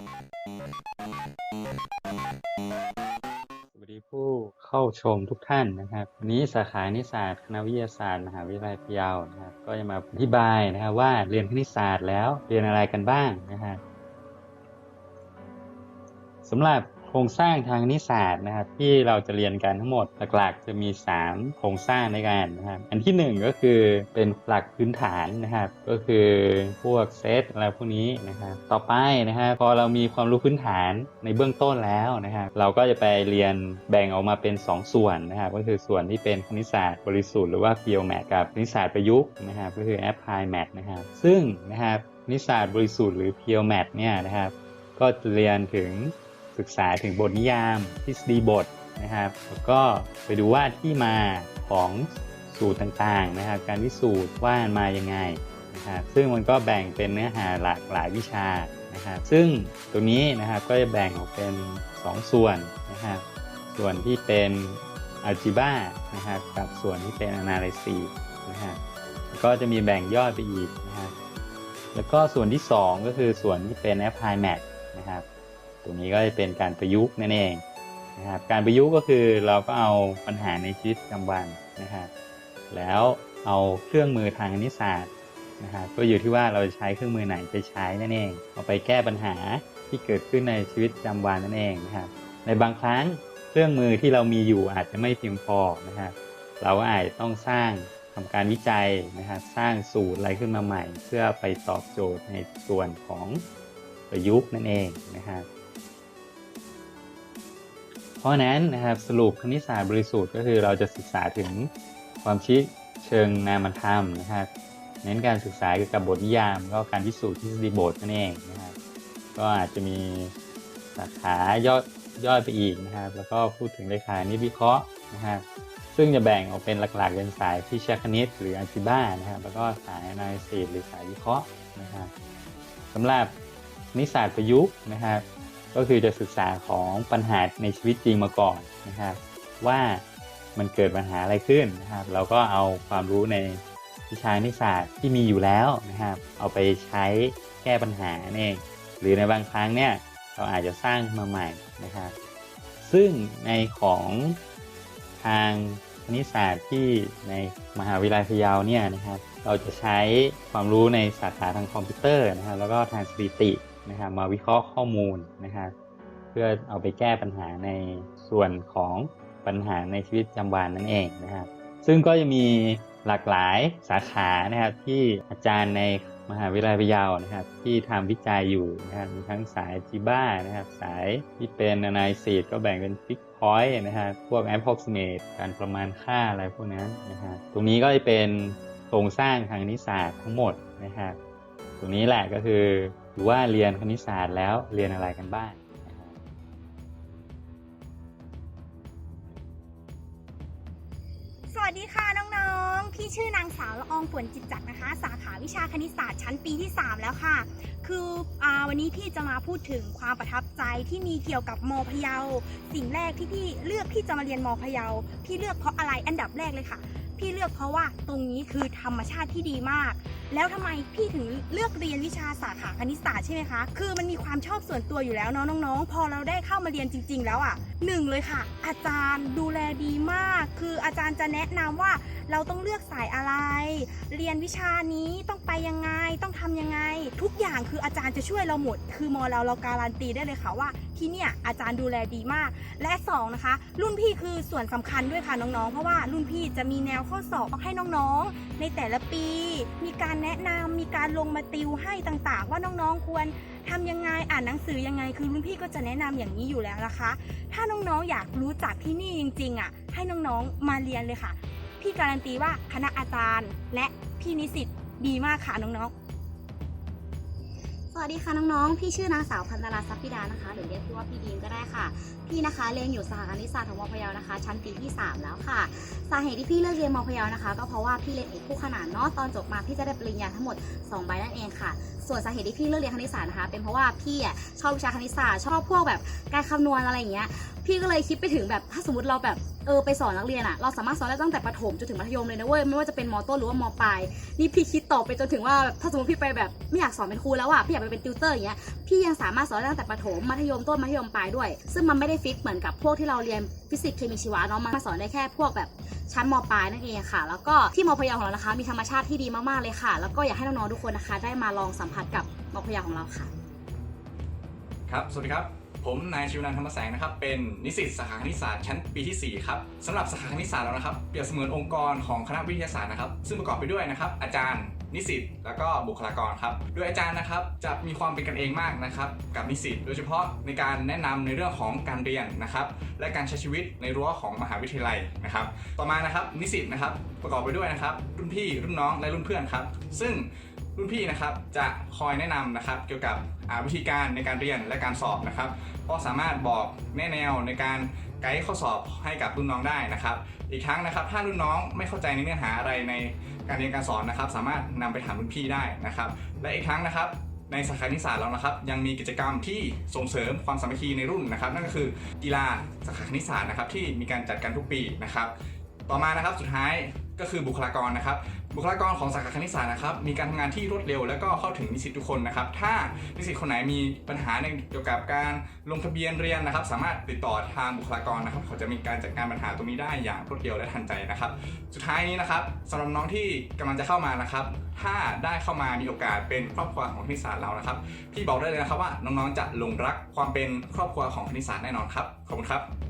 สวัสดีผู้เข้าชมทุกท่านนะครับ วันนี้สาขานิสสัตคณะวิทยาศาสตร์มหาวิทยาลัยพะเยานะครับ ก็จะมาอธิบายนะครับว่าเรียนคณิตศาสตร์แล้วเรียนอะไรกันบ้างนะครับสำหรับ โครงสร้างทางคณิตศาสตร์นะครับที่เราจะเรียนกันทั้งหมดหลักๆ จะมี 3 โครงสร้างในกันนะครับอันที่ 1 ก็คือเป็นหลักพื้นฐานนะครับ ก็คือพวกเซตอะไรพวกนี้นะครับต่อไปนะครับพอเรามีความรู้พื้นฐานในเบื้องต้นแล้วนะครับเราก็จะไปเรียนแบ่งออกมาเป็น 2 ส่วนนะครับก็คือส่วนที่เป็นคณิตศาสตร์บริสุทธิ์หรือว่า pure math กับคณิตศาสตร์ประยุกต์นะครับก็คือ applied math นะครับซึ่งนะครับคณิตศาสตร์บริสุทธิ์หรือ pure math เนี่ยนะครับก็จะเรียนถึง ศึกษาถึงบทนิยามทฤษฎีบทนะครับแล้วก็ไปดูว่าที่มาของสูตรต่างๆนะครับ การพิสูจน์ว่ามันมายังไงนะครับซึ่งมันก็แบ่งเป็นเนื้อหาหลากหลายวิชานะครับซึ่งตรงนี้นะครับก็จะแบ่งออกเป็น 2 ส่วนนะครับส่วนที่เป็น algebra นะครับกับส่วนที่เป็น analysis นะครับก็จะมีแบ่งย่อยไปอีกนะครับแล้วก็ส่วนที่ 2 ก็คือส่วนที่เป็น apply math นะครับ ตรงนี้ก็จะเป็นการประยุกต์นั่นเองนะครับการประยุกต์ก็คือเราก็เอาปัญหาในชีวิตประจำวันนะครับแล้วเอาเครื่องมือทางคณิตศาสตร์นะครับก็อยู่ที่ว่าเราจะใช้เครื่องมือไหนไปใช้นั่นเอง เอาไปแก้ปัญหาที่เกิดขึ้นในชีวิตประจำวันนั่นเองนะครับในบางครั้งเครื่องมือที่เรามีอยู่อาจจะไม่เพียงพอนะครับเราก็อาจจะต้องสร้างทำการวิจัยนะครับสร้างสูตรอะไรขึ้นมาใหม่ เพื่อไปตอบโจทย์ในส่วนของประยุกต์นั่นเองนะครับ เพราะนั้นนะครับสรุปคณิตศาสตร์บริสุทธิ์ก็คือเราจะศึกษาถึงความคิดเชิงนามธรรมนะครับ เน้นการศึกษาเกี่ยวกับบทนิยามก็การพิสูจน์ทฤษฎีบทนั่นเองนะครับก็อาจจะมีสาขาย่อยย่อยไปอีกนะครับ แล้วก็พูดถึงเลขานิวิเคราะห์นะครับซึ่งจะแบ่งออกเป็นหลักๆเป็นสายพิชาคณิต หรืออัลจิบ้านะครับ แล้วก็สายอนาลิซิสหรือสายวิเคราะห์นะครับสำหรับคณิตศาสตร์ประยุกต์นะครับ ก็คือจะศึกษาของปัญหาในชีวิตจริงมาก่อนนะครับ ว่ามันเกิดปัญหาอะไรขึ้นนะครับ เราก็เอาความรู้ในวิชาคณิตศาสตร์ที่มีอยู่แล้วนะครับ เอาไปใช้แก้ปัญหาเองหรือในบางครั้งเนี่ยเราอาจจะสร้างมาใหม่นะครับ ซึ่งในของทางคณิตศาสตร์ที่ในมหาวิทยาลัยพะเยาเนี่ยนะครับ เราจะใช้ความรู้ในสาขาทางคอมพิวเตอร์นะครับ แล้วก็ทางสถิติ นะครับมาวิเคราะห์ข้อมูลนะครับเพื่อเอาไปแก้ปัญหาในส่วนของปัญหาในชีวิตประจำวันนั่นเองนะครับซึ่งก็จะมีหลากหลายสาขานะครับที่อาจารย์ในมหาวิทยาลัยพะเยานะครับ ที่ทำวิจัยอยู่นะครับมีทั้งสายจีบ้านะครับ สายที่เป็น analysis ก็แบ่งเป็น fix point นะครับพวก approximate การประมาณค่าอะไรพวกนั้นนะครับตรงนี้ก็จะเป็นโครงสร้างทางคณิตศาสตร์ทั้งหมดนะครับ ตรงนี้แหละก็คือดูว่าเรียนคณิตศาสตร์แล้วเรียนอะไรกันบ้างสวัสดีค่ะน้องๆ พี่ชื่อนางสาวละอองปวนจิตจักรนะคะ สาขาวิชาคณิตศาสตร์ชั้นปีที่ 3 แล้วค่ะ คืออวันนี้พี่จะมาพูดถึงความประทับใจที่มีเกี่ยวกับมพะเยา สิ่งแรกที่พี่เลือกที่จะมาเรียนมพะเยา พี่เลือกเพราะอะไรอันดับแรกเลยค่ะ พี่เลือกเพราะว่าตรงนี้คือธรรมชาติที่ดีมาก แล้วทำไมพี่ถึงเลือกเรียนวิชาสาขาคณิตศาสตร์ใช่ไหมคะ คือมันมีความชอบส่วนตัวอยู่แล้วเนาะน้องๆ พอเราได้เข้ามาเรียนจริง ๆ แล้วอะหนึ่งเลยค่ะ อาจารย์ดูแลดีมาก คืออาจารย์จะแนะนำว่าเราต้องเลือกสายอะไร เรียนวิชานี้ต้องไปยังไง ต้องทำยังไง ทุกอย่างคืออาจารย์จะช่วยเราหมด คือมอเราเราการันตีได้เลยค่ะว่า ที่เนี่ยอาจารย์ดูแลดีมาก และสองนะคะ รุ่นพี่คือส่วนสำคัญด้วยค่ะน้องๆ เพราะว่ารุ่นพี่จะมีแนวข้อสอบให้น้องๆ ในแต่ละปี มีการแนะนำมีการลงมาติวให้ต่างๆ ว่าน้องๆควรทำยังไงอ่านหนังสือยังไงคือรุ่นพี่ก็จะแนะนำอย่างนี้อยู่แล้วนะคะ ถ้าน้องๆอยากรู้จักที่นี่จริงๆอะให้น้องๆมาเรียนเลยค่ะ พี่การันตีว่าคณะอาจารย์และพี่นิสิตดีมากค่ะน้องๆ สวัสดีค่ะน้องๆ พี่ชื่อนางสาวพันธราทรัพย์พิดานะคะหรือเรียกพี่ว่าพี่ดีมก็ได้ค่ะ พี่นะคะเรียนอยู่สาขาคณิตศาสตร์ของมพยานะคะ ชั้นปีที่ 3 แล้วค่ะ สาเหตุที่พี่เลือกเรียนมพยานะคะ ก็เพราะว่าพี่เรียนเอกคู่ขนานเนาะตอนจบมาพี่จะได้ปริญญาทั้งหมด 2 ใบนั่นเองค่ะ ส่วนสาเหตุที่พี่เลือกเรียนคณิตศาสตร์นะคะ เป็นเพราะว่าพี่อะชอบวิชาคณิตศาสตร์ชอบพวกแบบการคำนวณอะไรอย่างเงี้ย พี่ก็เลยคิดไปถึงแบบถ้าสมมติเราแบบเออไปสอนนักเรียนอะเราสามารถสอนได้ตั้งแต่ประถมจนถึงมัธยมเลยนะเว้ยไม่ว่าจะเป็นมต้นหรือว่ามปลายนี่พี่คิดต่อไปจนถึงว่าถ้าสมมติพี่ไปแบบไม่อยากสอนเป็นครูแล้วอะพี่อยากไปเป็นติวเตอร์อย่างเงี้ยพี่ยังสามารถสอนได้ตั้งแต่ประถมมัธยมต้นมัธยมปลายด้วย ซึ่งมันไม่ได้ฟิกเหมือนกับพวกที่เราเรียนฟิสิกส์เคมีชีวะเนาะมันมาสอนได้แค่พวกแบบชั้นมปลายนั่นเองค่ะ แล้วก็ที่มพยาของเรานะคะ มีธรรมชาติที่ดีมากๆเลยค่ะ แล้วก็อยากให้น้องๆทุกคนนะคะ ได้มาลองสัมผัสกับมพยของเราค่ะ ครับสวัสดีครับ ผมนายชิวนันธรรมแสงนะครับ เป็นนิสิตสาขาคณิตศาสตร์ชั้นปีที่ 4 ครับสำหรับสาขาคณิตศาสตร์เรานะครับ เปรียบเสมือนองค์กรของคณะวิทยาศาสตร์นะครับ ซึ่งประกอบไปด้วยนะครับ อาจารย์นิสิตแล้วก็บุคลากรครับ โดยอาจารย์นะครับจะมีความเป็นกันเองมากนะครับกับนิสิต โดยเฉพาะในการแนะนำในเรื่องของการเรียนนะครับ และการใช้ชีวิตในรั้วของมหาวิทยาลัยนะครับ ต่อมานะครับนิสิตนะครับประกอบไปด้วยนะครับรุ่นพี่รุ่นน้องและรุ่นเพื่อนครับ ซึ่ง รุ่นพี่นะครับจะคอยแนะนำนะครับ เกี่ยวกับวิธีการในการเรียนและการสอบนะครับ ก็สามารถบอกแนะแนวในการไกด์ข้อสอบให้กับรุ่นน้องได้นะครับ อีกทั้งนะครับ ถ้ารุ่นน้องไม่เข้าใจในเนื้อหาอะไรในการเรียนการสอนนะครับ สามารถนำไปถามรุ่นพี่ได้นะครับ และอีกทั้งนะครับในสาขานิสสัตเรานะครับ ยังมีกิจกรรมที่ส่งเสริมความสามัคคีในรุ่นนะครับ นั่นก็คือกีฬาสาขาคณิตศาสตร์นะครับที่มีการจัดกันทุกปีนะครับ ต่อมานะครับสุดท้ายก็คือบุคลากรนะครับ บุคลากรของสาขาคณิตศาสตร์นะครับ มีการทำงานที่รวดเร็ว และก็เข้าถึงนิสิตทุกคนนะครับ ถ้านิสิตคนไหนมีปัญหาในเกี่ยวกับการลงทะเบียนเรียนนะครับ สามารถติดต่อทางบุคลากรนะครับ เขาจะมีการจัดการปัญหาตรงนี้ได้อย่างรวดเร็วและทันใจนะครับ สุดท้ายนี้นะครับสำหรับน้องที่กำลังจะเข้ามานะครับ ถ้าได้เข้ามามีโอกาสเป็นครอบครัวของคณิตศาสตร์เรานะครับ พี่บอกได้เลยนะครับว่าน้องๆจะหลงรักความเป็นครอบครัวของคณิตศาสตร์แน่นอนครับ ขอบคุณครับ